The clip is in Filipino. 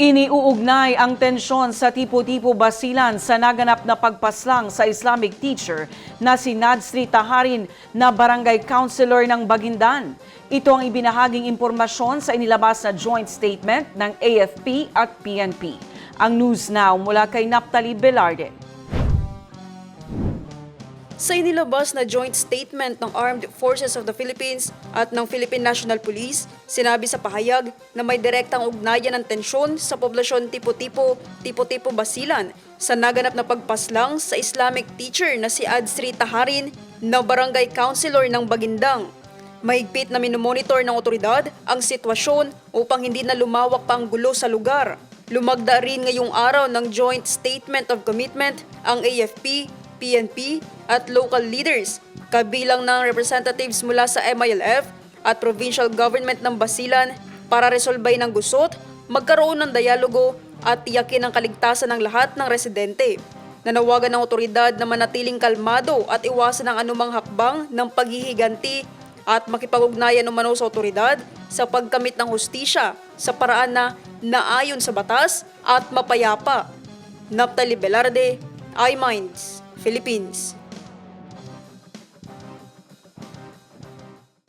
Iniuugnay ang tensyon sa tipo-tipo basilan sa naganap na pagpaslang sa Islamic teacher na si Nadsri Taharin na barangay councilor ng Bagindan. Ito ang ibinahaging impormasyon sa inilabas na joint statement ng AFP at PNP. Ang News Now mula kay Naptali Velarde. Sa inilabas na joint statement ng Armed Forces of the Philippines at ng Philippine National Police, sinabi sa pahayag na may direktang ugnayan ng tensyon sa poblasyon tipo-tipo, tipo-tipo basilan sa naganap na pagpaslang sa Islamic teacher na si Adsri Taharin na barangay councilor ng Bagindang. Mahigpit na minomonitor ng otoridad ang sitwasyon upang hindi na lumawak pa ang gulo sa lugar. Lumagda rin ngayong araw ng Joint Statement of Commitment ang AFP, PNP at local leaders, kabilang ng representatives mula sa MILF at provincial government ng Basilan para resolbay ng gusot, magkaroon ng dialogo at tiyakin ang kaligtasan ng lahat ng residente. Nanawagan ng otoridad na manatiling kalmado at iwasan ang anumang hakbang ng paghihiganti at makipag-ugnayan umano sa otoridad sa pagkamit ng hustisya sa paraan na naayon sa batas at mapayapa. Naptali Velarde, iMinds, Philippines.